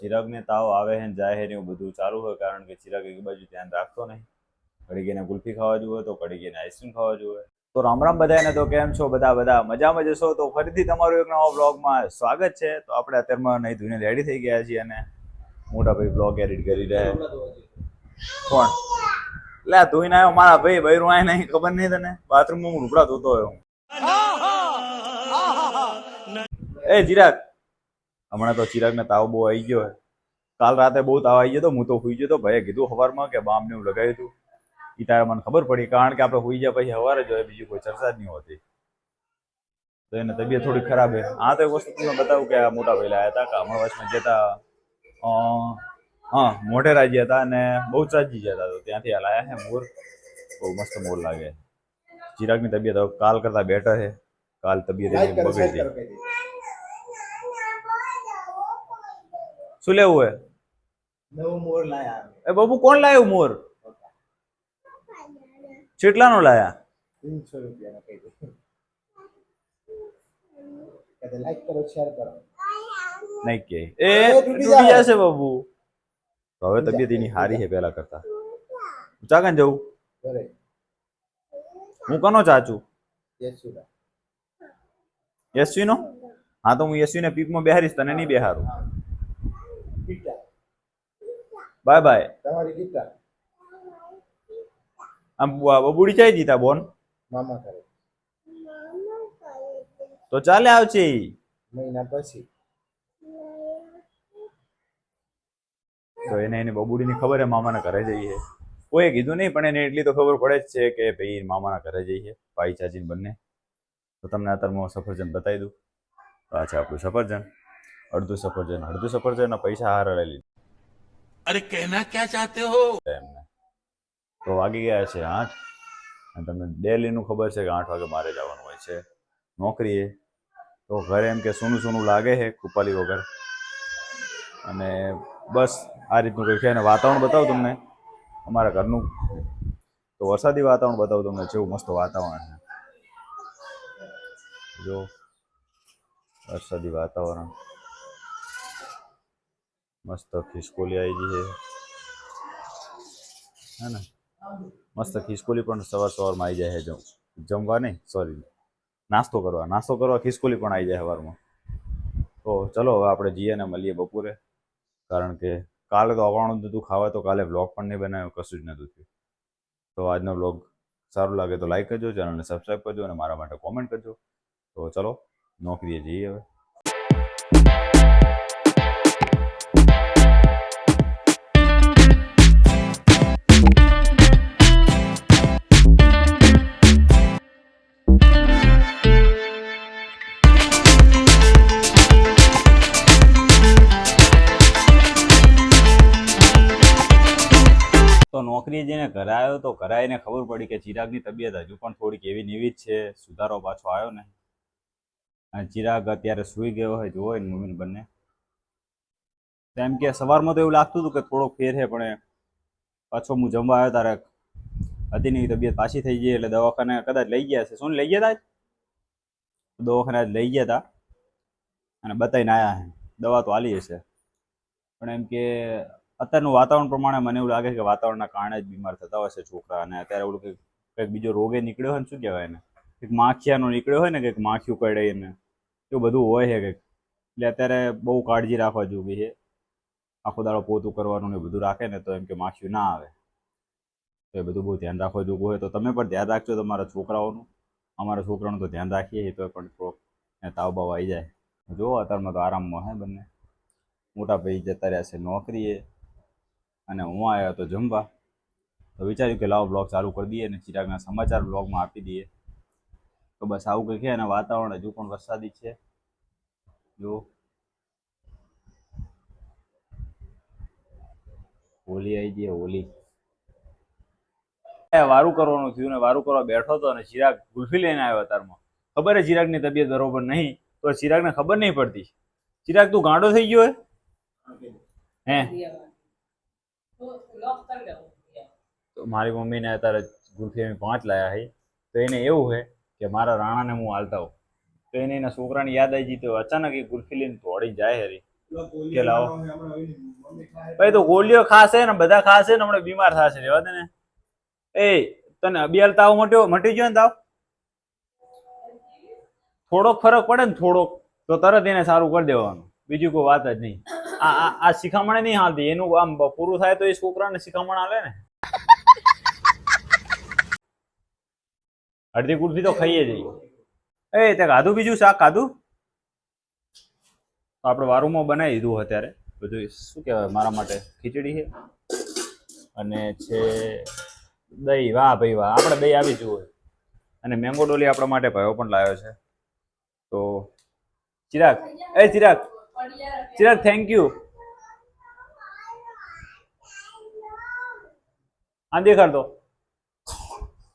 ચિરાગને તાવ આવે હે જાય હે ને એવું બધું ચાલુ હોય કારણ કે ચિરાગ એક બાજુ ધ્યાન રાખતો નહીં. ઘડી ગઈને ગુલ્ફી ખાવા જોઈએ તો ઘડી ગઈને આઈસ્ક્રીમ ખાવા જોઈએ તો રામ રામ બધાને તો કેમ છો? બધા બધા મજામાં જશો તો ફરીથી તમારું એક નવા બ્લોગમાં સ્વાગત છે. તો આપણે અત્યારમાં નહીં ધોઈને રેડી થઈ ગયા છીએ અને મોટા ભાઈ બ્લોગ એડિટ કરી રહ્યા કોણ? લે આ ધોઈને આવ્યો મારા ભાઈ ભાઈ આય નહીં ખબર નહીં તને? બાથરૂમમાં હું રૂપડા ધોતો હોય હું. એ ચિરાગ હમણાં તો ચિરાગને તાવ બહુ આવી ગયો કાલ રાતે બહુ તાવ આવી ગયો તો હું તો સુઈ ગયો તો ભાઈએ કીધું સવારમાં કે બામ ને એવું લગાવ્યું હતું એ તારે મને ખબર પડી કારણ કે આપણે સુઈ ગયા પછી સવારે જ હોય બીજી કોઈ ચર્ચા જ નહીં હોતી. તો એને તબિયત થોડી ખરાબ હે. આ તો એક વસ્તુ તમને બતાવું કે આ મોટા ભાઈ આવ્યા હતા કે હમણાં વર્ષમાં જતા હા મોઢેરા ગયા હતા અને બહુચરાજી ગયા હતા તો ત્યાંથી આ લાયા છે મોર. બહુ મસ્ત મોર લાગે. ચિરાગની તબિયત કાલ કરતા બેટર છે કાલ તબિયત બગડી શું લેવું હે? નવું મોર લાયા એ બાબુ કોણ લાવ્યું મોર? કેટલાનો લાયા? ત્રણસો રૂપિયાનો કહી દે લાઈક કરો શેર કરો. નહીં કે. એ તૂટી જશે બાબુ. હવે તબિયત એની સારી છે પેલા કરતા. ચાકન જવું? ઘરે. હું કનો ચાચું યશવી નો હા તો હું યશવી ને પીકમાં બેહારીશ તને નહીં બેહારું. Bye bye. તમારી ગીતા. આમ બબુડી બુડી ચાઈ દીતા બોન? મામા કરે. તો ચાલે આવશે. મહિના પછી. તો એને એની બબુડીની ખબર હે મામાના ઘરે જઈએ કોઈ કીધું નહીં પણ એને એટલી તો ખબર પડે જ છે કે ભાઈ મામાના ઘરે જઈએ ભાઈ ચાચીને બંને. તો તમને અત્યારમાં સફરજન બતાવી દઉં. પાછા આ છે આપણું સફરજન. અડધું સફરજન અડધું સફરજન પૈસા હાર લઈ લીધું. અરે કહેના ક્યાં ચાહતે હો? એમને. તો વાગી ગયા છે આઠ. અને તમને ડેલીનું ખબર છે કે આઠ વાગે મારે જવાનું હોય છે નોકરીએ. તો ઘરે એમ કે સૂનું સૂનું લાગે છે કુપાલી વગર. અને બસ આ રીતનું કંઈક છે. અને વાતાવરણ બતાવું તમને. અમારા ઘરનું તો વરસાદી વાતાવરણ બતાવું તમને. જેવું મસ્ત વાતાવરણ છે. જો, વરસાદી વાતાવરણ. મસ્ત ખિસકોલી આવી ગઈ છે. હે ને? મસ્ત ખિસકોલી પણ સવાર સવારમાં આવી જાય છે જમ, જમવા નહીં સોરી નાસ્તો કરવા નાસ્તો કરવા ખિસકોલી પણ આવી જાય સવારમાં. તો ચલો હવે આપણે જઈએ ને મળીએ બપોરે. કારણ કે કાલે તો આવવાનું નહોતું ખાવા તો કાલે વ્લોગ પણ નહીં બનાવ્યો, કશું જ નહોતું થયું. તો આજનો વ્લોગ સારું લાગે તો લાઈક કરજો, ચેનલને સબસ્ક્રાઈબ કરજો અને મારા માટે કોમેન્ટ કરજો. તો ચલો, નોકરીએ જઈએ હવે. નોકરી જઈને ઘરે આવ્યો તો આવીને ખબર પડી કે ચિરાગની તબિયત હજુ પણ થોડીક એવી નેવી જ છે. સુધારો પાછો આવ્યો ને. અને ચિરાગ અત્યારે સૂઈ ગયો હોય જોવો ને મમ્મીને બંને. તેમ કે સવારમાં તો એવું લાગતું હતું કે થોડોક ફેર છે, પણ પાછો હું જમવા આવ્યો તારે હતી ની તબિયત પાછી થઈ ગઈ એટલે દવાખાને કદાચ લઈ ગયા છે શું લઈ ગયા હતા? દવાખાને આજ લઈ ગયા હતા અને બતાવીને આવ્યા દવા તો આલી હશે. પણ એમ કે અત્યારનું વાતાવરણ પ્રમાણે મને એવું લાગે કે વાતાવરણના કારણે જ બીમાર થતા હશે છોકરા અને અત્યારે એવું કંઈક કંઈક બીજો રોગે નીકળ્યો હોય ને શું કહેવાય એને? કંઈક માખિયાનો નીકળ્યો હોય ને કંઈક માખિયું કડે એને એવું બધું હોય છે કંઈક. એટલે અત્યારે બહુ કાળજી રાખવા જોઈએ છે. આખો દાડો પોતું કરવાનું ને બધું રાખે ને તો એમ કે માખિયું ના આવે. તો એ બધું બહુ ધ્યાન રાખવા જેવું હોય. તો તમે પણ ધ્યાન રાખજો તમારા છોકરાઓનું. અમારા છોકરાનું તો ધ્યાન રાખીએ તો પણ થોડોક તાવ બાવ આવી જાય. જુઓ અત્યારમાં તો આરામમાં હે બંને. મોટા ભાઈ જતા રહ્યા છે નોકરીએ. અને હું આવ્યો તો જમવા તો વિચાર્યું કે લાવો બ્લોગ ચાલુ કરી દઈએ અને ચિરાગના સમાચાર બ્લોગમાં આપી દઈએ. તો બસ આવું કંઈક છે અને વાતાવરણ હજુ પણ વરસાદી છે. જો હોલી આવી ગઈ હોલી. એ વારું કરવાનું થયું ને વારું કરવા બેઠો હતો અને ચિરાગ ગુલ્ફી લઈને આવ્યો તારમાં. ખબર હે ચિરાગની તબિયત બરોબર નહીં? તો ચિરાગને ખબર નહીં પડતી. ચિરાગ તું ગાંડો થઈ ગયો હે? હે તો મારી મમ્મીને અત્યારે ગુલ્ફી અમે પાંચ લાયા છે તો એને એવું છે કે મારા રાણાને હું હાલતા હોઉં. તો એને એના છોકરાની યાદ આવી તો અચાનક એ ગુલ્ફી લઈને દોડી જાય હરી કે લાવો. ભાઈ તો ગોળીઓ ખાશે ને બધા ખાશે ને હમણાં બીમાર થશે રેવા દે ને એ, તને અબિયાલ તાવ મટ્યો, મટી ગયો ને તાવ? થોડોક ફરક પડે ને થોડોક, તો તરત એને સારું કરી દેવાનું. બીજું કોઈ વાત જ નહીં. આ આ શિખામણ નહીં હાલતી. એનું આમ પૂરું થાય તો એ છોકરાને શિખામણ હાલે ને. અડધી કુલ્ફી તો ખાઈએ જઈએ એ, તે કાધું બીજું શાક કાધું આપણે વારુમાં બનાવી દીધું અત્યારે. બધું શું કહેવાય, મારા માટે? ખીચડી છે. અને છે દહીં. વાહ ભાઈ વાહ, આપણે દહીં આવી જવું અને મેંગો ડોલી આપણા માટે ભાઈઓ પણ લાવ્યો છે. તો ચિરાગ, એ ચિરાગ ચિરાગ થેન્ક યુ આ દેખાડ દો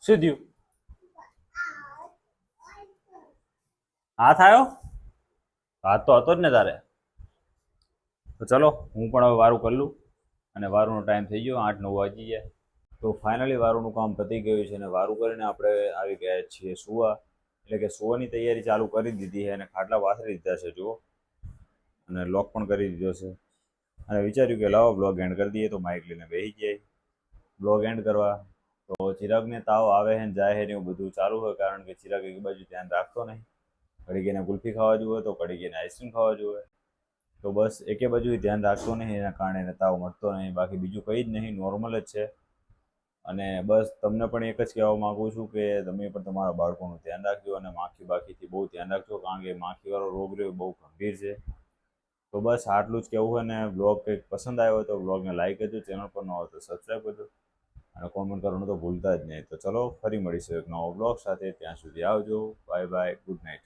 શું થયું હાથ આવ્યો હાથ તો હતો જ ને તારે. તો ચલો, હું પણ હવે વારું કરી લઉં. અને વારુનો ટાઈમ થઈ ગયો, આઠ નવ વાગી ગયા. તો ફાઇનલી વારુનું કામ પતી ગયું છે અને વારું કરીને આપણે આવી ગયા છીએ સુવા. એટલે કે સુવાની તૈયારી ચાલુ કરી દીધી છે અને ખાટલા પાથરી દીધા છે, જુઓ. અને લોક પણ કરી દીધો છે. અને વિચાર્યું કે લાવો બ્લોગ એન્ડ કરી દઈએ તો માઇક લઈને બેસી જાય બ્લોગ એન્ડ કરવા તો ચિરાગને તાવ આવે હે જાય છે ને એવું બધું ચાલુ હોય કારણ કે ચિરાગ એક બાજુ ધ્યાન રાખતો નહીં. કડીક એને કુલ્ફી ખાવા જોઈએ તો કડીકીને આઈસ્ક્રીમ ખાવા જોઈએ તો બસ એકે બાજુ ધ્યાન રાખતો નહીં, એના કારણે એને તાવ મળતો નહીં. બાકી બીજું કંઈ જ નહીં નોર્મલ જ છે. અને બસ તમને પણ એક જ કહેવા માગું છું કે તમે પણ તમારા બાળકોનું ધ્યાન રાખજો અને માખી બાખીથી બહુ ધ્યાન રાખજો કારણ કે માખીવાળો રોગ રહ્યો બહુ ગંભીર છે. તો બસ આટલું જ કહેવું હોય ને બ્લોગ કંઈક પસંદ આવ્યો હોય તો બ્લોગને લાઈક કરજો, ચેનલ પર ન હોય તો સબસ્ક્રાઈબ કરજો. અને કોમેન્ટ કરવાનું તો ભૂલતા જ નહીં. તો ચલો, ફરી મળીશું એક નવો બ્લોગ સાથે. ત્યાં સુધી આવજો. Bye bye good night